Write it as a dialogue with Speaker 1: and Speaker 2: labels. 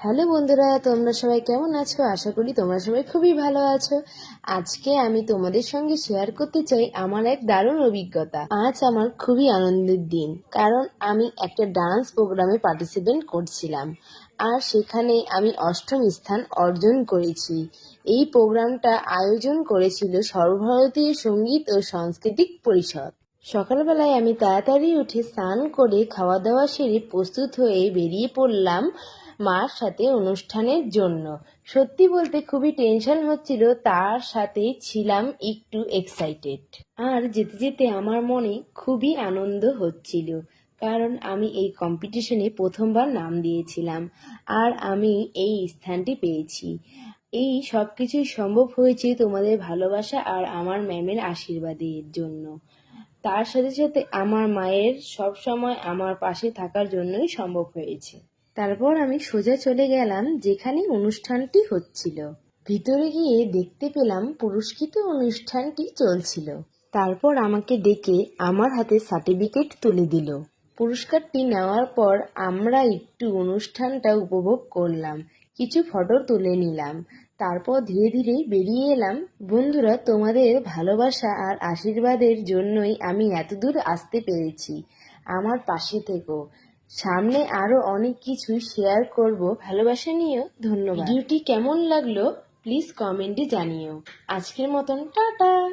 Speaker 1: Hello বন্ধুরা, তোমরা সবাই কেমন আছো? আশা করি তোমরা সবাই খুবই ভালো আছো। আজকে আমি তোমাদের সঙ্গে শেয়ার করতে চাই আমার এক দারুণ অভিজ্ঞতা। আজ আমার খুবই আনন্দের দিন, কারণ আমি একটা ডান্স প্রোগ্রামে পার্টিসিপেট করছিলাম। আর সেখানে আমি অষ্টম স্থান অর্জন করেছি। এই প্রোগ্রামটা আয়োজন করেছিল সর্বভারতীয় সংগীত ও সাংস্কৃতিক পরিষদ। সকালবেলায় আমি তাড়াতাড়ি উঠে স্নান করে খাওয়া দাওয়া সেরে প্রস্তুত হয়ে বেরিয়ে পড়লাম মার সাথে অনুষ্ঠানের জন্য। সত্যি বলতে খুবই টেনশন হচ্ছিল, তার সাথে ছিলাম একটু এক্সাইটেড আর যেতে যেতে আমার মনে খুবই আনন্দ হচ্ছিল, কারণ আমি এই কম্পিটিশনে প্রথমবার নাম দিয়েছিলাম, আর আমি এই স্থানটি পেয়েছি। এই সব কিছুই সম্ভব হয়েছে তোমাদের ভালোবাসা আর আমার ম্যামের আশীর্বাদের জন্য। তার সাথে সাথে আমার মায়ের সব সময় আমার পাশে থাকার জন্যই সম্ভব হয়েছে। তারপর আমি সোজা চলে গেলাম যেখানে অনুষ্ঠানটি হচ্ছিল। ভিতরে গিয়ে দেখতে পেলাম পুরস্কৃত অনুষ্ঠানটি চলছিল। তারপর আমাকে ডেকে আমার হাতে সার্টিফিকেট তুলে দিল। পুরস্কারটি নেওয়ার পর আমরা একটু অনুষ্ঠানটা উপভোগ করলাম, কিছু ফটো তুলে নিলাম। তারপর ধীরে ধীরে বেরিয়ে এলাম, বন্ধুরা, তোমাদের ভালোবাসা আর আশীর্বাদের জন্যই আমি এতদূর আসতে পেরেছি। আমার পাশে থেকো। সামনে আরও অনেক কিছু শেয়ার করব। ভালোবাসা নিয়েও ধন্যবাদ। ভিডিওটি কেমন লাগল প্লিজ কমেন্টে জানিও। আজকের মতন, টাটা!